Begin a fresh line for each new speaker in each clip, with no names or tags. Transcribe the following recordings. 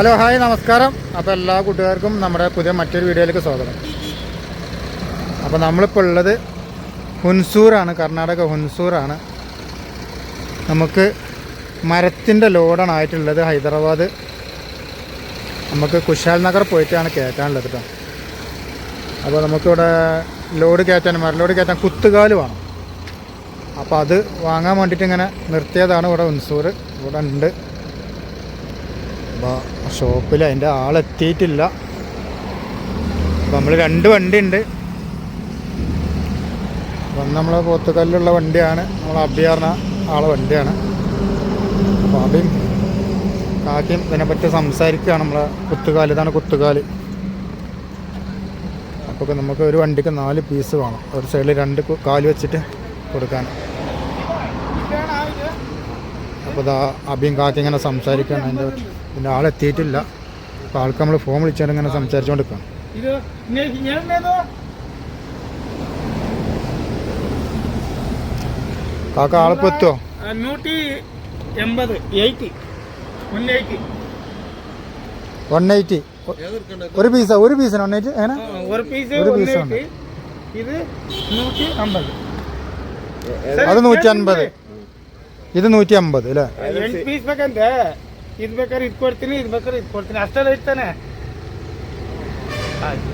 Hello hi നമസ്കാരം. അപ്പോൾ എല്ലാ കൂട്ടുകാർക്കും നമ്മുടെ പുതിയ മറ്റൊരു വീഡിയോയിലേക്ക് സ്വാഗതം. അപ്പോൾ നമ്മളിപ്പോൾ ഉള്ളത് ഹുൻസൂറാണ് കർണാടക ഹുൻസൂറാണ് നമുക്ക് മരത്തിന്റെ ലോഡാണ് ആയിട്ടുള്ളത് ഹൈദരാബാദ്. നമുക്ക് കുശാൽ നഗർ പോയിട്ടാണ് കയറ്റാനുള്ളത് കേട്ടോ അപ്പോൾ നമുക്കിവിടെ ലോഡ് കയറ്റാൻ മരലോഡ് കയറ്റാൻ കുത്തുകാൽ വേണം. അപ്പോൾ അത് വാങ്ങാൻ വേണ്ടിയിട്ട് ഇങ്ങനെ നിർത്തിയതാണ് ഇവിടെ ഹുൻസൂർ. ഇവിടെ ഉണ്ട്. അപ്പോൾ ഷോപ്പിൽ അതിന്റെ ആളെത്തിയിട്ടില്ല. അപ്പോൾ നമ്മൾ രണ്ട് വണ്ടി ഉണ്ട് അപ്പം നമ്മൾ പോത്തുകല്ലുള്ള വണ്ടിയാണ്. നമ്മൾ അബിയാർന്ന ആളെ വണ്ടിയാണ്. അപ്പോൾ അബിയും കാക്കയും ഇതിനെപ്പറ്റി സംസാരിക്കുകയാണ് നമ്മളെ കുത്തുകാൽ ഇതാണ് കുത്തുകാൽ. അപ്പോൾ നമുക്ക് ഒരു വണ്ടിക്ക് നാല് പീസ് വേണം. ഒരു സൈഡിൽ രണ്ട് കാൽ വെച്ചിട്ട് കൊടുക്കാൻ. അപ്പോൾ ഇതാ അബിയും കാക്കി ഇങ്ങനെ സംസാരിക്കുകയാണ്. അതിന്റെ പിന്നെ ആളെത്തിയിട്ടില്ല അപ്പോൾ ആൾക്ക് നമ്മൾ ഫോൺ വിളിച്ചാണ് ഇങ്ങനെ
സംസാരിച്ചുകൊണ്ടിരിക്കണം
കാക്ക ആളിപ്പോൾ എത്തുമോ
നൂറ്റി എൺപത് എയ്റ്റി
വൺ എയ്റ്റി ഒരു പീസ് ഒരു പീസിന് വൺ എയ്റ്റി
അങ്ങനെ
ഒരു
പീസ് ഇത് നൂറ്റി അമ്പത്.
അത് നൂറ്റി അൻപത്. ഇത് നൂറ്റി അമ്പത് അല്ലേ
ಎಂಟು ಪೀಸ್ ಬೇಕಂತೆ ಇದು ಬೇಕಾದ್ರೆ ಇದು ಕೊಡ್ತೀನಿ ಇದು ಬೇಕಾದ್ರೆ ಇದು ಕೊಡ್ತೀನಿ ಅಷ್ಟೆಲ್ಲ ಇರ್ತಾನೆ ಆಯ್ತು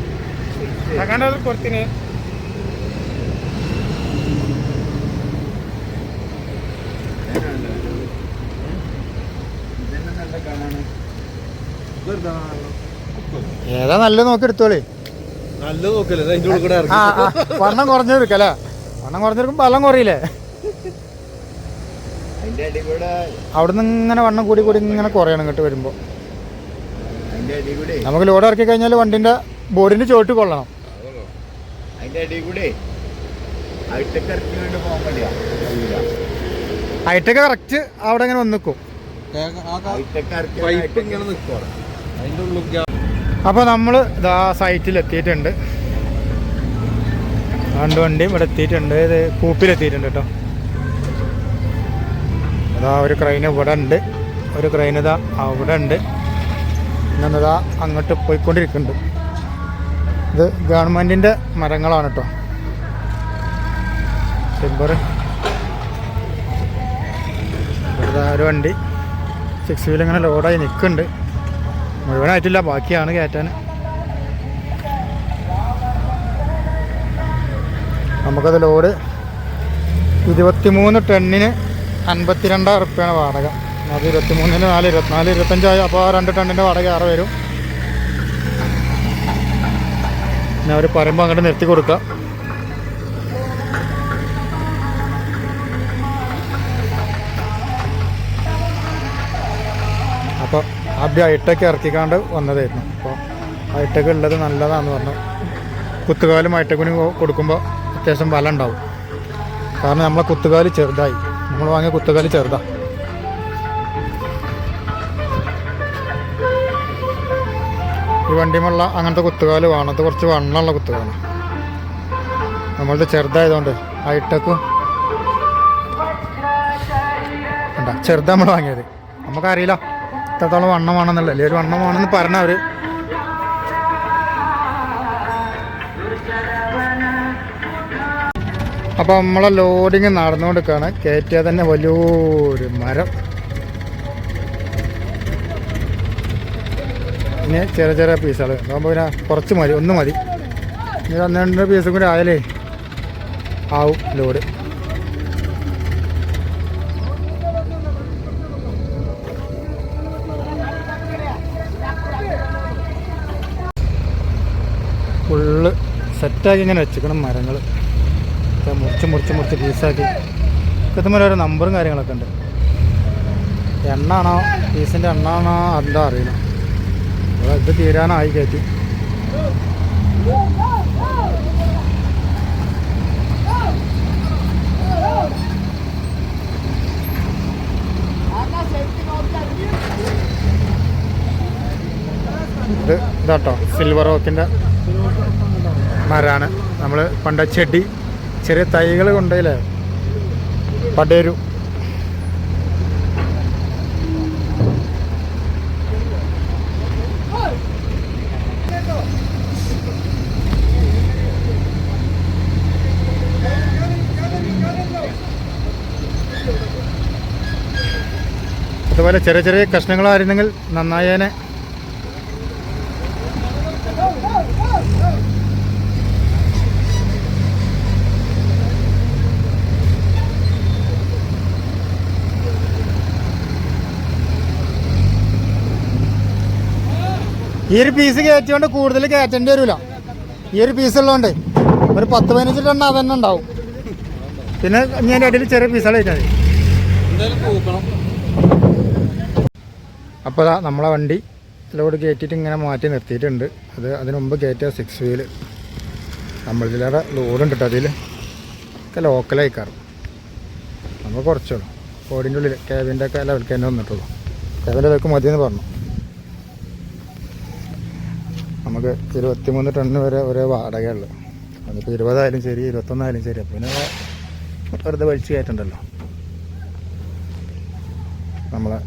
ತಗೊಂಡೋದ್ರೆ ಕೊಡ್ತೀನಿ
ഏതാ നല്ലത് നോക്കി എടുത്തോളേ
നല്ല നോക്കല്ലേ അതിന്റെ ഉള്ളിൽ കൂടെ
ആ ആ, വണ്ണം കുറഞ്ഞെടുക്കല്ലേ വണ്ണം കുറഞ്ഞെടുക്കും ബലം കുറയില്ലേ
അതിന്റെ അടി കൂടെ
അവിടുന്ന് ഇങ്ങനെ വണ്ണം കൂടി കൂടി ഇങ്ങനെ കുറയണം ഇങ്ങോട്ട് വരുമ്പോൾ
അതിന്റെ അടി കൂടെ.
നമുക്ക് ലോഡ് ഇറക്കി കഴിഞ്ഞാൽ വണ്ടിന്റെ ബോർഡിന്റെ ചോട്ട് കൊള്ളണം. ഹൈടെക് കറക്റ്റ് അവിടെ ഇങ്ങനെ വന്ന് നിൽക്കും
അപ്പൊ ഇങ്ങനെ നിൽക്കുക അതിന്റെ ഉള്ളിൽ
അപ്പോൾ നമ്മൾ ഇതാ സൈറ്റിൽ എത്തിയിട്ടുണ്ട്. രണ്ട് വണ്ടിയും ഇവിടെ എത്തിയിട്ടുണ്ട്. ഇത് കൂപ്പിലെത്തിയിട്ടുണ്ട് കേട്ടോ. അതാ ഒരു ക്രെയിൻ ഇവിടെ ഉണ്ട്. ഒരു ക്രെയിൻ ഇതാ അവിടെ ഉണ്ട്. എന്നതാ അങ്ങോട്ട് പോയിക്കൊണ്ടിരിക്കുന്നുണ്ട്. ഇത് ഗവൺമെന്റിന്റെ മരങ്ങളാണ് കേട്ടോ ടിമ്പർ ഒരു വണ്ടി സിക്സ് വീൽ ഇങ്ങനെ ലോഡായി നിൽക്കുന്നുണ്ട് മുഴുവനായിട്ടില്ല ബാക്കിയാണ് കയറ്റാൻ. നമുക്കത് ലോഡ് ഇരുപത്തിമൂന്ന് ടണ്ണിന് അൻപത്തിരണ്ടായിരം റുപ്യാണ് വാടക. അത് ഇരുപത്തിമൂന്നിന് നാല് ഇരുപത്തിനാല് ഇരുപത്തഞ്ചായി അപ്പോൾ ആ രണ്ട് ടണ്ണിന്റെ വാടക ആറ് വരും. പിന്നെ അവർ പറയുമ്പോൾ അങ്ങോട്ട് നിർത്തി കൊടുക്കുക അപ്പോൾ ആദ്യം ഹൈടെക് ഇറക്കിക്കാണ്ട് വന്നതായിരുന്നു. അപ്പോൾ ഹൈടെക് ഉള്ളത് നല്ലതാണെന്ന് പറഞ്ഞു. കുത്തുകാലും ഹൈടെക്കിന് കൊടുക്കുമ്പോൾ അത്യാവശ്യം ബലം ഉണ്ടാവും. കാരണം നമ്മളെ കുത്തുകാൽ ചെറുതായി. നമ്മൾ വാങ്ങിയ കുത്തുകാൽ ചെറുതാ. ഈ വണ്ടിമുള്ള അങ്ങനത്തെ കുത്തുകാൽ വേണം. അത് കുറച്ച് വണ്ണമുള്ള കുത്തുകാൽ നമ്മളുടെ ചെറുതായതുകൊണ്ട് ഹൈടെക്കും ചെറുതാണ് ചെറുതാ നമ്മൾ വാങ്ങിയത്. നമുക്കറിയില്ല ഇത്രത്തോളം വണ്ണമാണെന്നല്ല അല്ലേ ഒരു വണ്ണം വണ്ണമാണെന്ന് പറഞ്ഞവർ അപ്പോൾ നമ്മളെ ലോഡിങ് നടന്നുകൊണ്ടിരിക്കുകയാണ്. കയറ്റിയാൽ തന്നെ വലിയൊരു മരം. ഇനി ചെറിയ ചെറിയ പീസുകൾ അതാകുമ്പോൾ പിന്നെ കുറച്ച് മതി ഒന്ന് മതി. ഇനി ഒന്ന് രണ്ട് പീസും കൂടി ആയാലേ ആവും ലോഡ് ഫുള്ള് സെറ്റാക്കി ഇങ്ങനെ വെച്ചിക്കണം മരങ്ങൾ മുറിച്ച് മുറിച്ച് മുറിച്ച് പീസാക്കി. കൃത്യമായ ഓരോ നമ്പറും കാര്യങ്ങളൊക്കെ ഉണ്ട്. എണ്ണാണോ? പീസിന്റെ എണ്ണാണോ? എന്താ അറിയില്ല. ഇത് തീരാനായി കയറ്റി. ഇത് ഇതാട്ടോ സിൽവർ ഓക്കിന്റെ മരാണ്. നമ്മൾ പണ്ട ചെടി ചെറിയ തൈകൾ കൊണ്ടല്ലേ? പടേരു. അതുപോലെ ചെറിയ ചെറിയ കഷ്ണങ്ങളായിരുന്നെങ്കിൽ നന്നായേനെ. ഈ ഒരു പീസ് കയറ്റിയോണ്ട് കൂടുതൽ കയറ്റേണ്ടി വരില്ല ഈ ഒരു പീസ് ഉള്ളതുകൊണ്ട് ഒരു പത്ത് പതിനഞ്ച് ടൺ അതന്നെ ഉണ്ടാവും. പിന്നെ ഞാൻ അടിയിൽ ചെറിയ പീസുകൾ കയറ്റാൽ അപ്പോൾ നമ്മളെ വണ്ടി ലോഡ് കയറ്റിയിട്ട് ഇങ്ങനെ മാറ്റി നിർത്തിയിട്ടുണ്ട്. അത് അതിനുമുമ്പ് കയറ്റിയ സിക്സ് വീൽ നമ്മളിതിലേറെ ലോഡുണ്ട് കേട്ടോ അതിൽ ഒക്കെ ലോക്കലായി കയറും നമ്മൾ കുറച്ചുള്ളൂ കോടിന്റെ ഉള്ളിൽ ക്യാബിന്റെ ഒക്കെ ലെവൽക്ക് തന്നെ വന്നിട്ടുള്ളൂ. ക്യാബിന്റെ ലെവൽക്ക് മതിയെന്ന് പറഞ്ഞു. നമുക്ക് ഇരുപത്തിമൂന്ന് ടണ്ണ് വരെ ഒരേ വാടകയുള്ളു. അതിപ്പോൾ ഇരുപതായാലും ശരി ഇരുപത്തൊന്നായാലും ശരി. പിന്നെ വെറുതെ വലിച്ചു കയറ്റണ്ടല്ലോ. നമ്മളെ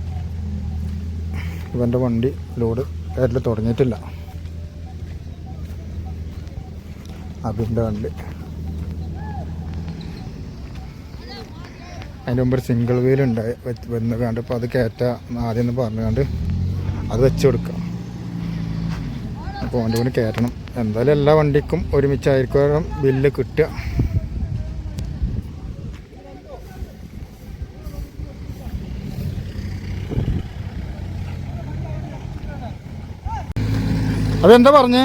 ഇവന്റെ വണ്ടി ലോഡ് കയറ്റിൽ തുടങ്ങിയിട്ടില്ല. അബിന്റെ വണ്ടി. അതിന്റെ മുമ്പ് ഒരു സിംഗിൾ വീലുണ്ടായി. വന്ന് കണ്ട് ഇപ്പോൾ അത് കയറ്റാം ആദ്യം എന്ന് പറഞ്ഞുകൊണ്ട് അത് വെച്ച് കൊടുക്കാം. അപ്പോൾ വണ്ടി കൊണ്ട് കയറ്റണം എന്തായാലും എല്ലാ വണ്ടിക്കും ഒരുമിച്ചായിരിക്കും ബില്ല് കിട്ടുക. അതെന്താ പറഞ്ഞേ?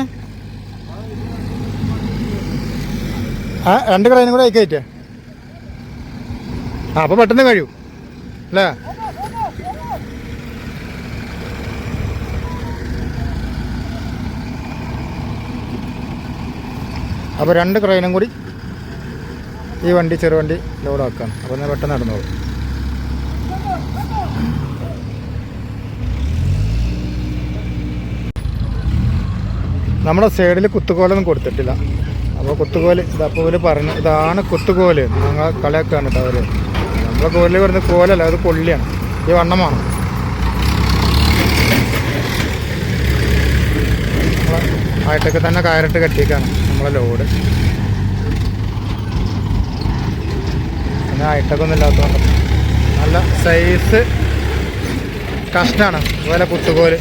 ആ രണ്ട് ക്രൈനും കൂടെ അയക്കയറ്റേ ആ അപ്പോൾ പെട്ടെന്ന് കഴിയൂ. അല്ലേ? അപ്പോൾ രണ്ട് ക്രൈനും കൂടി ഈ വണ്ടി ചെറുവണ്ടി ലോഡാക്കാം അപ്പോൾ എന്നാൽ പെട്ടെന്ന് നടന്നോളൂ. നമ്മുടെ സൈഡിൽ കുത്തുകോലൊന്നും കൊടുത്തിട്ടില്ല. അപ്പോൾ കുത്തുകോൽ ഇതപ്പോൾ ഇവർ പറഞ്ഞു ഇതാണ് കുത്തുകോൽ. ഞങ്ങൾ കളിയാക്കാണ് കേട്ടോ അവർ നമ്മളെ കോലിൽ വരുന്ന കോലല്ല അത് കൊള്ളിയാണ്. ഈ വണ്ണമാണ് ആയിട്ടൊക്കെ തന്നെ കയറിട്ട് കെട്ടിയേക്കാണ്. നമ്മളെ ലോഡ്. പിന്നെ ആയിട്ടൊക്കെ ഒന്നും ഇല്ലാത്തതുകൊണ്ട് നല്ല സൈസ് കഷ്ടാണ് അതുപോലെ കുത്തുകോൽ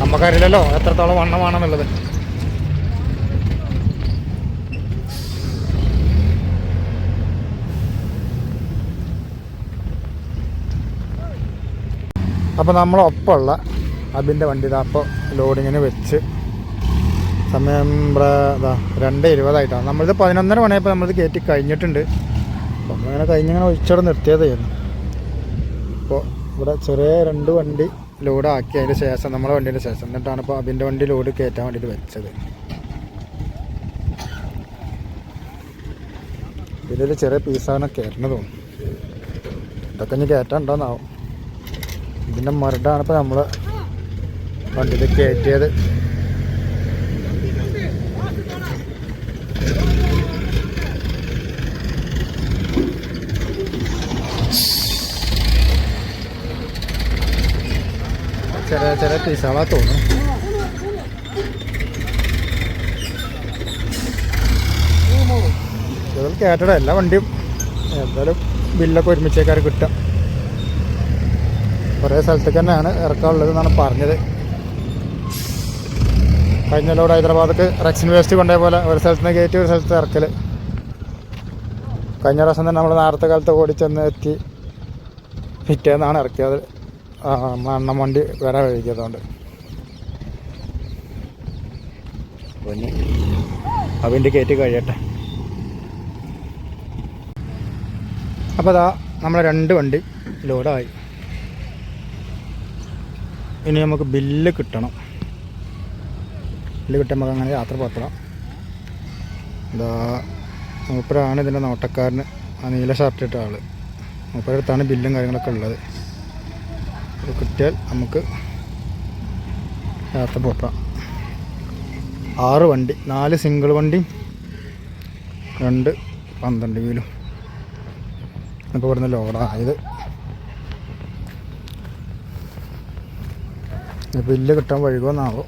നമുക്കറിയില്ലല്ലോ എത്രത്തോളം വണ്ണമാണെന്നുള്ളത്. അപ്പോൾ നമ്മളൊപ്പമുള്ള അബിന്റെ വണ്ടി അപ്പോൾ ലോഡിങ്ങിന് വെച്ച് സമയം ഇതാ രണ്ട് ഇരുപതായിട്ടാണ്. നമ്മളിത് പതിനൊന്നര മണിയപ്പോൾ നമ്മളിത് കയറ്റി കഴിഞ്ഞിട്ടുണ്ട്. അപ്പോൾ നമ്മളിങ്ങനെ കഴിഞ്ഞിങ്ങനെ ഒഴിച്ചവിടെ നിർത്തിയതായിരുന്നു അപ്പോൾ ഇവിടെ ചെറിയ രണ്ട് വണ്ടി ലോഡ് ആക്കി അതിന് ശേഷം നമ്മളെ വണ്ടീന്റെ ശേഷം. എന്നിട്ടാണ് ഇപ്പോൾ അബിന്റെ വണ്ടി ലോഡ് കയറ്റാൻ വേണ്ടിയിട്ട് വെച്ചത്. ഇതിലൊരു ചെറിയ പീസാണ് കയറ്റണത് തോന്നുന്നു. ഇതൊക്കെ ഇനി കയറ്റാൻ ഉണ്ടോന്നാവും. ഇതിന്റെ മരടാണ് ഇപ്പോൾ നമ്മൾ വണ്ടിയിൽ കയറ്റിയത്. ചെറിയ ചെറിയ പീസുകളാ തോന്നുന്നു. ഇതിൽ എല്ലാ വണ്ടിയും. എന്തായാലും ബില്ലൊക്കെ ഒരുമിച്ചേക്കാർ കിട്ടുക. കുറേ സ്ഥലത്തേക്ക് തന്നെയാണ് ഇറക്കാനുള്ളത് എന്നാണ് പറഞ്ഞത്. കഴിഞ്ഞ ലോഡ് ഹൈദരാബാദക്ക് റെക്സിൻ വേസ്റ്റ് കൊണ്ടേ പോലെ ഒരു സ്ഥലത്ത് നിന്ന് കയറ്റി ഒരു സ്ഥലത്ത് ഇറക്കൽ കഴിഞ്ഞ പ്രാവശ്യം തന്നെ നമ്മൾ നേരത്തെ കാലത്ത് ഓടിച്ചെന്ന് എത്തി. പിറ്റേന്നാണ് ഇറക്കിയത്. മണ്ണ വണ്ടി വരാൻ കഴിക്കാത്തതുകൊണ്ട് പിന്നെ അതിന്റെ കയറ്റി കഴിയട്ടെ. അപ്പോൾ അതാ നമ്മളെ രണ്ട് വണ്ടി ലോഡായി ഇനി നമുക്ക് ബില്ല് കിട്ടണം. ബില്ല് കിട്ടുമ്പോൾ അങ്ങനെ യാത്ര പുറപ്പെടാം എന്താ മൂപ്പരാണ് ഇതിന്റെ നോട്ടക്കാരന് ആ നീല ഷർട്ട് ഇട്ട ആൾ മൂപ്പരടുത്താണ് ബില്ലും കാര്യങ്ങളൊക്കെ ഉള്ളത്. അത് കിട്ടിയാൽ നമുക്ക് യാത്ര പുറപ്പെടാം ആറ് വണ്ടി നാല് സിംഗിൾ വണ്ടിയും രണ്ട് പന്ത്രണ്ട് വീലും. ഇപ്പോൾ ഇവിടുന്ന് ലോഡായത് ബില്ല് കിട്ടാൻ വഴുകുമെന്നാവോ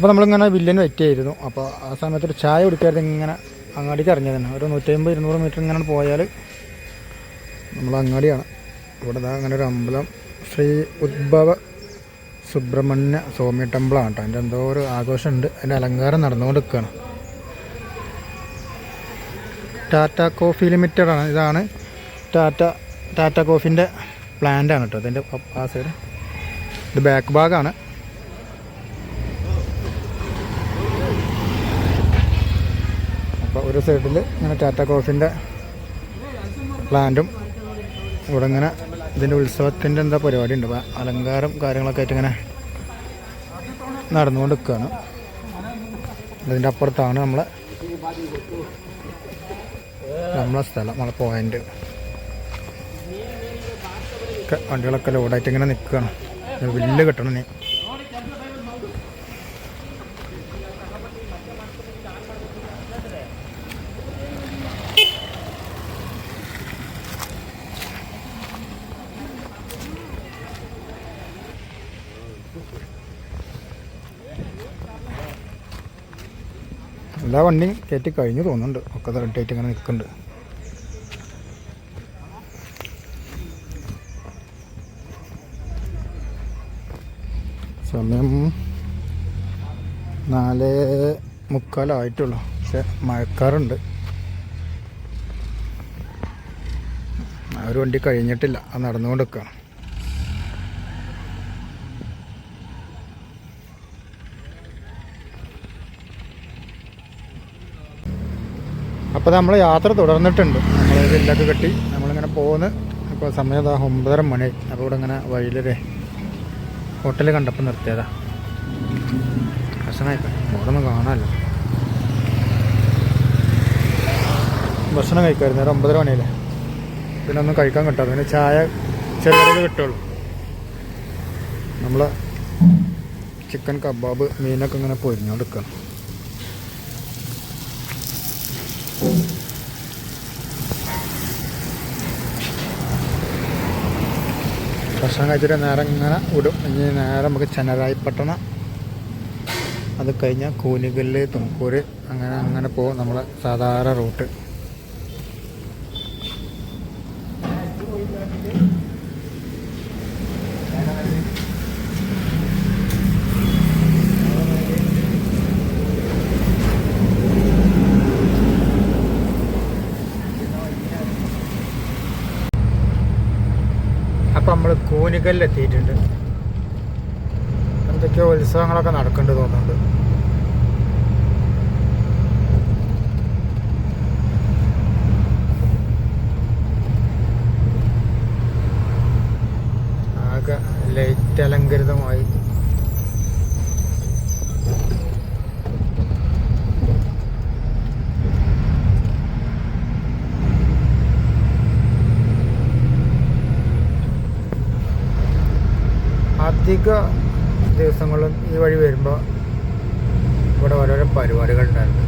അപ്പോൾ നമ്മളിങ്ങനെ വില്ലന് വെയിറ്റ് ചെയ്തിരുന്നു അപ്പോൾ ആ സമയത്ത് ഒരു ചായ കുടിക്കാതെ ഇങ്ങനെ അങ്ങാടി ഇറങ്ങിയത് തന്നെ. ഒരു നൂറ്റമ്പത് ഇരുന്നൂറ് മീറ്റർ ഇങ്ങനെ പോയാൽ നമ്മൾ അങ്ങാടിയാണ്. ഇവിടെ അങ്ങനെ ഒരു അമ്പലം. ശ്രീ ഉദ്ഭവ സുബ്രഹ്മണ്യ സ്വാമി ടെമ്പിളാണ് കേട്ടോ. അതിന്റെ എന്തോ ഒരു ആഘോഷമുണ്ട്. അതിന്റെ അലങ്കാരം നടന്നുകൊണ്ട് നിൽക്കുകയാണ് ടാറ്റ കോഫി ലിമിറ്റഡാണ് ഇതാണ് ടാറ്റ ടാറ്റ കോഫിന്റെ പ്ലാന്റാണ് കേട്ടോ. അതിന്റെ ആ സൈഡ് ഇത് ബാക്ക് ഭാഗമാണ് ഒരു സൈഡിൽ ഇങ്ങനെ ടാറ്റ കോഫിന്റെ പ്ലാന്റും ഇവിടെ ഇങ്ങനെ ഇതിന്റെ ഉത്സവത്തിന്റെ എന്താ പരിപാടി ഉണ്ട്. അലങ്കാരം കാര്യങ്ങളൊക്കെ ആയിട്ട് ഇങ്ങനെ നടന്നുകൊണ്ട് നിൽക്കുകയാണ് ഇതിന്റെ അപ്പുറത്താണ് നമ്മളെ നമ്മളെ സ്ഥലം നമ്മളെ പോയിന്റ് വണ്ടികളൊക്കെ ലോഡായിട്ട് ഇങ്ങനെ നിൽക്കുകയാണ്. വില്ല് കിട്ടണം നീ എല്ലാ വണ്ടിയും കയറ്റി കഴിഞ്ഞു തോന്നുന്നുണ്ട്. ഒക്കെ റെഡായിട്ട് ഇങ്ങനെ നിൽക്കുന്നുണ്ട്. സമയം നാല് മുക്കാലായിട്ടുള്ളൂ. പക്ഷെ മഴക്കാറുണ്ട്. ആ ഒരു വണ്ടി കഴിഞ്ഞിട്ടില്ല. അത് നടന്നുകൊണ്ട് നിൽക്കുകയാണ് അപ്പോൾ നമ്മൾ യാത്ര തുടർന്നിട്ടുണ്ട്. നമ്മൾ വില്ലൊക്കെ കെട്ടി നമ്മളിങ്ങനെ പോകുന്നു അപ്പോൾ സമയം അതാ ഒമ്പതര മണി അപ്പോൾ ഇവിടെ ഇങ്ങനെ വഴിയിലൊരു ഹോട്ടൽ കണ്ടപ്പോൾ നിർത്തിയതാ. ഭക്ഷണം കഴിക്കാം അവിടെ ഒന്നും കാണാമല്ലോ ഭക്ഷണം കഴിക്കുമായിരുന്നു ഒരു ഒമ്പതര മണിയല്ലേ? പിന്നെ ഒന്നും കഴിക്കാൻ കിട്ടാതെ. പിന്നെ ചായ ചെറിയ കിട്ടുള്ളൂ. നമ്മൾ ചിക്കൻ കബാബ് മീനൊക്കെ ഇങ്ങനെ പൊരിഞ്ഞോണ്ടിരിക്കണം. ഭക്ഷണം കഴിച്ചിട്ട് നേരം ഇങ്ങനെ വിടും. ഇനി നേരെ നമുക്ക് ചെന്നരായി പട്ടണം അത് കഴിഞ്ഞാൽ കൂനികല്ല് തുംകൂര് അങ്ങനെ അങ്ങനെ പോകും നമ്മളെ സാധാരണ റൂട്ട് അപ്പം എത്തിയിട്ടുണ്ട്? എന്തൊക്കെയോ ഉത്സവങ്ങളൊക്കെ നടക്കേണ്ടത് തോന്നുന്നുണ്ട് ദിവസങ്ങളും ഈ വഴി വരുമ്പോൾ ഇവിടെ ഓരോരോ പരിപാടികൾ ഉണ്ടായിരുന്നു